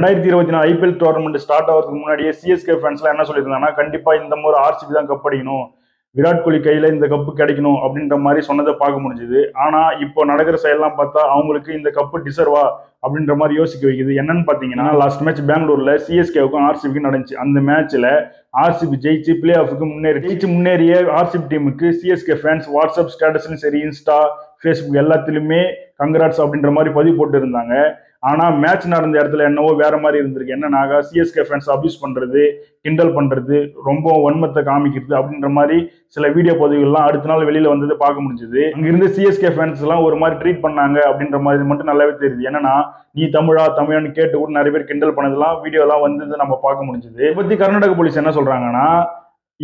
ரெண்டாயிரத்தி இருபத்தி நாலு ஐபிஎல் டோர்னமெண்ட் ஸ்டார்ட் ஆகிறதுக்கு முன்னாடியே சிஎஸ்கே ஃபேன்ஸ்லாம் என்ன சொல்லியிருந்தாங்கன்னா கண்டிப்பாக இந்த முறை ஆர்சிபி தான் கப் அடிக்கணும். விராட் கோலி கையில் இந்த கப்பு கிடைக்கணும் அப்படின்ற மாதிரி சொன்னதை பார்க்க முடிஞ்சுது. ஆனால் இப்போ நடக்கிற செயல்லாம் பார்த்தா அவங்களுக்கு இந்த கப்பு டிசர்வா அப்படின்ற மாதிரி யோசிக்க வைக்குது. என்னன்னு பார்த்தீங்கன்னா லாஸ்ட் மேட்ச் பெங்களூர்ல சிஎஸ்கேவுக்கும் ஆர்சிபிக்கும் நடந்துச்சு. அந்த மேட்ச்ல ஆர்சிபி ஜெயிச்சு பிளே ஆஃபுக்கு முன்னேறி ஜெயிச்சு முன்னேறிய ஆர்சிபி டீமுக்கு சிஎஸ்கே ஃபேன்ஸ் வாட்ஸ்அப் ஸ்டேட்டஸ்லையும் சரி இன்ஸ்டா ஃபேஸ்புக் எல்லாத்துலயுமே கங்கராட்ஸ் அப்படின்ற மாதிரி பதிவு போட்டு இருந்தாங்க ஆனா மேட்ச் நடந்த இடத்துல என்னவோ வேற மாதிரி இருந்திருக்கு. என்னன்னாக்கா சிஎஸ்கே ஃபேன்ஸ் அபியூஸ் பண்றது கிண்டல் பண்றது ரொம்ப வன்மத்தை காமிக்கிறது அப்படின்ற மாதிரி சில வீடியோ பதிவுகள்லாம் அடுத்த நாள் வெளியில வந்தது பார்க்க முடிஞ்சது. அங்கிருந்து சிஎஸ்கே ஃபேன்ஸ் எல்லாம் ஒரு மாதிரி ட்ரீட் பண்ணாங்க அப்படின்ற மாதிரி மட்டும் நல்லாவே தெரியுது. என்னன்னா நீ தமிழா தமிழான்னு கேட்டு கூட நிறைய பேர் கிண்டல் பண்ணதெல்லாம் வீடியோ எல்லாம் வந்து நம்ம பார்க்க முடிஞ்சது. இதை பத்தி கர்நாடக போலீஸ் என்ன சொல்றாங்கன்னா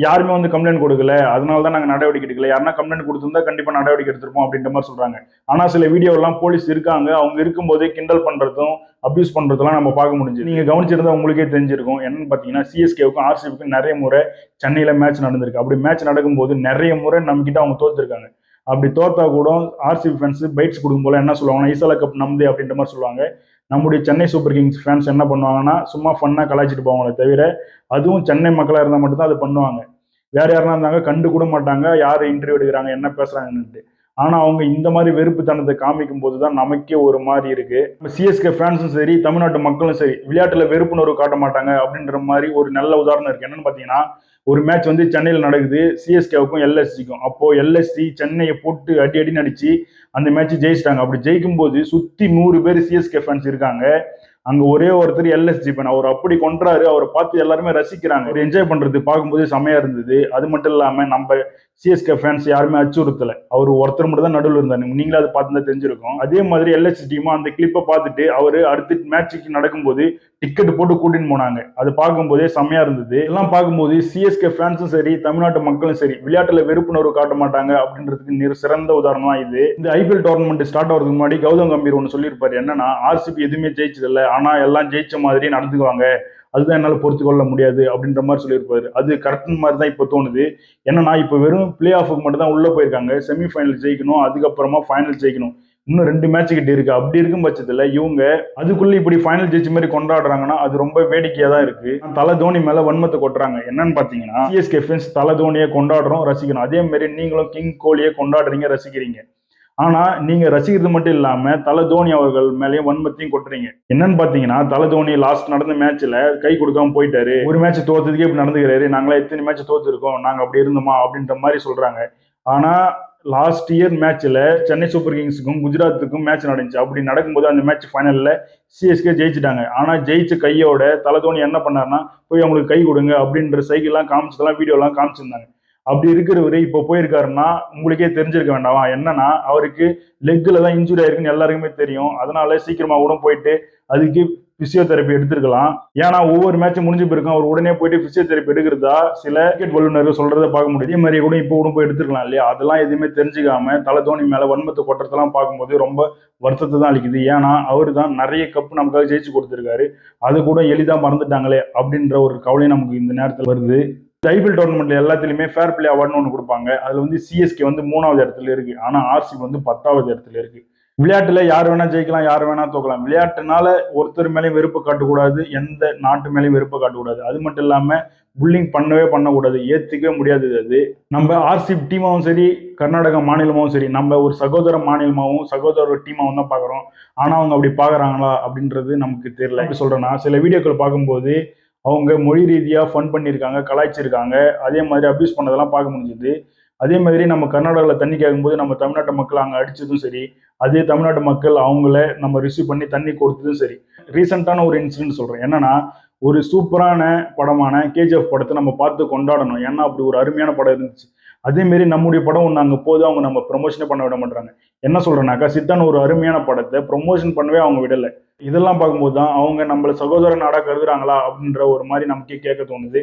யாருமே வந்து கம்ப்ளைண்ட் கொடுக்கல. அதனால தான் நாங்கள் நடவடிக்கை எடுக்கல. யாருன்னா கம்ப்ளைண்ட் கொடுத்திருந்தா கண்டிப்பாக நடவடிக்கை எடுத்திருப்போம் அப்படின்ற மாதிரி சொல்றாங்க. ஆனால் சில வீடியோலாம் போலீஸ் இருக்காங்க. அவங்க இருக்கும்போதே கிண்டல் பண்றதும் அபியூஸ் பண்றதெல்லாம் நம்ம பார்க்க முடிஞ்சு நீங்க கவனிச்சிருந்தா உங்களுக்கே தெரிஞ்சிருக்கும். என்னன்னு பார்த்தீங்கன்னா சிஎஸ்கேவுக்கும் ஆர்சிபிக்கும் நிறைய முறை சென்னையில மேட்ச் நடந்திருக்கு. அப்படி மேட்ச் நடக்கும்போது நிறைய முறை நம்ம கிட்ட அவங்க தோத்துருக்காங்க. அப்படி தோத்தா கூட ஆர்சிபி ஃபேன்ஸ் பைட்ஸ் கொடுக்கும் போல என்ன சொல்லுவாங்கன்னா ஈசாலா கப் நம்பு அப்படின்ற மாதிரி சொல்லுவாங்க. நம்முடைய சென்னை சூப்பர் கிங்ஸ் ஃபேன்ஸ் என்ன பண்ணுவாங்கன்னா சும்மா ஃபன்னாக கலாய்ச்சிட்டு போவாங்களே தவிர அதுவும் சென்னை மக்களாக இருந்தால் மட்டும்தான் அது பண்ணுவாங்க. வேற யாருனா இருந்தாங்க கண்டு கூட மாட்டாங்க யார் இன்டர்வியூ எடுக்கிறாங்க என்ன பேசுகிறாங்கன்னுட்டு ஆனால் அவங்க இந்த மாதிரி வெறுப்புத்தனத்தை காமிக்கும் போது தான் நமக்கே ஒரு மாதிரி இருக்கு. சிஎஸ்கே ஃபேன்ஸும் சரி தமிழ்நாட்டு மக்களும் சரி விளையாட்டில் வெறுப்புணர்வு காட்ட மாட்டாங்க அப்படின்ற மாதிரி ஒரு நல்ல உதாரணம் இருக்கு. என்னன்னு பார்த்தீங்கன்னா ஒரு மேட்ச் வந்து சென்னையில் நடக்குது சிஎஸ்கேவுக்கும் எல்எஸ்சிக்கும் அப்போ எல்எஸ்சி சென்னையை போட்டு அடி அடி நடிச்சு அந்த மேட்ச் ஜெயிச்சிட்டாங்க. அப்படி ஜெயிக்கும் போது சுத்தி நூறு பேர் சிஎஸ்கே ஃபேன்ஸ் இருக்காங்க. அங்க ஒரே ஒருத்தர் எல்எஸ்ஜி ஃபேன் அவர் அப்படி கொன்றாரு. அவரை பார்த்து எல்லாருமே ரசிக்கிறாங்க. அவர் என்ஜாய் பண்றது பார்க்கும்போது செமையா இருந்தது. அது மட்டும் இல்லாம நம்ம சிஎஸ்கே ஃபேன்ஸ் யாருமே அச்சுறுத்தல. அவர் ஒருத்தர் மட்டும் தான் நடுவில் இருந்தார். நீங்களே அதை பார்த்து தான் தெரிஞ்சிருக்கும். அதே மாதிரி எல்எஸ் டீமும் அந்த கிளிப்பை பார்த்துட்டு அவர் அடுத்த மேட்சுக்கு நடக்கும்போது டிக்கெட் போட்டு கூட்டின்னு போனாங்க. அது பார்க்கும்போதே செம்மையா இருந்தது. எல்லாம் பார்க்கும்போது சிஎஸ்கே ஃபேன்ஸும் சரி தமிழ்நாட்டு மக்களும் சரி விளையாட்டுல வெறுப்புணர்வு காட்ட மாட்டாங்க அப்படின்றதுக்கு சிறந்த உதாரணம் தான் இது. இந்த ஐபிஎல் டோர்னமெண்ட் ஸ்டார்ட் ஆகிறதுக்கு முன்னாடி கௌதம் கம்பீர் ஒன்று சொல்லியிருப்பாரு. என்னன்னா ஆர்சிபி எதுவுமே ஜெயிச்சதில்லை. ஆனால் ஆனா எல்லாம் ஜெயிச்ச மாதிரி நடந்துக்குவாங்க. அதுதான் என்னால் பொறுத்து கொள்ள முடியாது அப்படின்ற மாதிரி சொல்லியிருப்பாரு. அது கரெக்ட் மாதிரி தான் இப்போ தோணுது. ஏன்னா இப்போ வெறும் பிளே ஆஃபுக்கு மட்டும் தான் உள்ள போயிருக்காங்க. செமிஃபைனல் ஜெயிக்கணும் அதுக்கப்புறமா ஃபைனல் ஜெயிக்கணும். இன்னும் ரெண்டு மேட்ச் கிட்ட இருக்கு. அப்படி இருக்கும் பட்சத்தில் இவங்க அதுக்குள்ள இப்படி ஃபைனல் ஜெயிச்ச மாதிரி கொண்டாடுறாங்கன்னா அது ரொம்ப வேடிக்கையா தான் இருக்கு. தலை தோனி மேல வன்மத்தை கொட்டுறாங்க. என்னன்னு பாத்தீங்கன்னா சிஎஸ்கே ஃபென்ஸ் தலை தோனியை கொண்டாடுறோம் ரசிக்கணும். அதே மாதிரி நீங்களும் கிங் கோலியை கொண்டாடுறீங்க ரசிக்கிறீங்க. ஆனா நீங்க ரசிக்கிறது மட்டும் இல்லாம தலை தோனி அவர்கள் மேலேயும் வன்மத்தையும் கொட்டுறீங்க. என்னன்னு பாத்தீங்கன்னா தலை தோனி லாஸ்ட் நடந்த மேட்ச்ல கை கொடுக்காம போயிட்டாரு. ஒரு மேட்ச் தோத்ததுக்கே இப்படி நடந்துக்கிறாரு. நாங்களே எத்தனை மேட்ச் தோத்துருக்கோம்? நாங்க அப்படி இருந்தோமா? அப்படின்ற மாதிரி சொல்றாங்க. ஆனா லாஸ்ட் இயர் மேட்ச்ல சென்னை சூப்பர் கிங்ஸுக்கும் குஜராத்துக்கும் மேட்ச் நடந்துச்சு. அப்படி நடக்கும்போது அந்த மேட்ச் ஃபைனல்ல சிஎஸ்கே ஜெயிச்சிட்டாங்க. ஆனா ஜெயிச்ச கையோட தலை தோனி என்ன பண்ணாருன்னா போய் அவங்களுக்கு கை கொடுங்க அப்படின்ற சைக்கிள்லாம் காமிச்சதெல்லாம் வீடியோலாம் காமிச்சிருந்தாங்க. அப்படி இருக்கிறவரு இப்போ போயிருக்காருன்னா உங்களுக்கே தெரிஞ்சிருக்க வேண்டாமா? என்னன்னா அவருக்கு லெக்கில் தான் இன்ஜுரி ஆயிருக்குன்னு எல்லாருக்குமே தெரியும். அதனால சீக்கிரமா கூட போயிட்டு அதுக்கு பிசியோதெரப்பி எடுத்திருக்கலாம். ஏன்னா ஒவ்வொரு மேட்சும் முடிஞ்சு போயிருக்கும் அவர் உடனே போயிட்டு பிசியோதெரப்பி எடுக்கிறதா சில கிரிக்கெட் வல்லுநர்கள் சொல்றதை பார்க்க முடியும் இதே மாதிரி கூட இப்போ கூட போய் எடுத்துக்கலாம் இல்லையா? அதெல்லாம் எதுவுமே தெரிஞ்சுக்காம தலை தோனி மேல வன்மத்தை கொட்டுறதெல்லாம் பார்க்கும்போது ரொம்ப வருத்தத்தை தான் அளிக்குது. ஏன்னா அவர் தான் நிறைய கப்பு நமக்காக ஜெயிச்சு கொடுத்துருக்காரு. அது கூட எளிதாக மறந்துட்டாங்களே அப்படின்ற ஒரு கவலை நமக்கு இந்த நேரத்தில் வருது. ஐபிஎல் டோர்னமெண்ட்ல எல்லாத்துலயுமே ஃபேர் பிளே அவார்ட்னு ஒன்று கொடுப்பாங்க. அதுல வந்து சிஎஸ்கே வந்து மூணாவது இடத்துல இருக்கு. ஆனா ஆர்சிபி வந்து பத்தாவது இடத்துல இருக்கு. விளையாட்டுல யார் வேணா ஜெயிக்கலாம் யார் வேணா தோக்கலாம். விளையாட்டுனால ஒருத்தர் மேலேயும் வெறுப்பு காட்டக்கூடாது எந்த நாட்டு மேலேயும் வெறுப்பு காட்டக்கூடாது. அது மட்டும் இல்லாம புல்லிங் பண்ணவே பண்ணக்கூடாது. ஏத்துக்கவே முடியாது அது. நம்ம ஆர்சிபி டீமாவும் சரி கர்நாடகா மாநிலமாவும் சரி நம்ம ஒரு சகோதர மாநிலமாவும் சகோதர டீமாவும் தான் பாக்குறோம் ஆனா அவங்க அப்படி பாக்குறாங்களா அப்படின்றது நமக்கு தெரியல. எப்படி சொல்றேன்னா சில வீடியோக்கள் பார்க்கும்போது அவங்க மொழி ரீதியாக ஃபன் பண்ணியிருக்காங்க கலாய்ச்சிருக்காங்க. அதே மாதிரி அப்யூஸ் பண்ணதெல்லாம் பார்க்க முடிஞ்சுது. அதே மாதிரி நம்ம கர்நாடகாவில் தண்ணி கேட்கும்போது நம்ம தமிழ்நாட்டு மக்கள் அங்கே அடித்ததும் சரி அதே தமிழ்நாட்டு மக்கள் அவங்கள நம்ம ரிசீவ் பண்ணி தண்ணி கொடுத்ததும் சரி. ரீசெண்டான ஒரு இன்சிடென்ட் சொல்கிறேன் என்னன்னா ஒரு சூப்பரான படமான கேஜிஎஃப் படத்தை நம்ம பார்த்து கொண்டாடணும். ஏன்னா அப்படி ஒரு அருமையான படம் இருந்துச்சு. அதேமாரி நம்முடைய படம் ஒன்று அங்கே போது அவங்க நம்ம ப்ரொமோஷனே பண்ண விட மாட்டாங்க என்ன சொல்றேன்னாக்கா சித்தன் ஒரு அருமையான படத்தை ப்ரொமோஷன் பண்ணவே அவங்க விடலை. இதெல்லாம் பார்க்கும்போது தான் அவங்க நம்மள சகோதர நாடா கருதுறாங்களா அப்படின்ற ஒரு மாதிரி நமக்கே கேட்க தோணுது.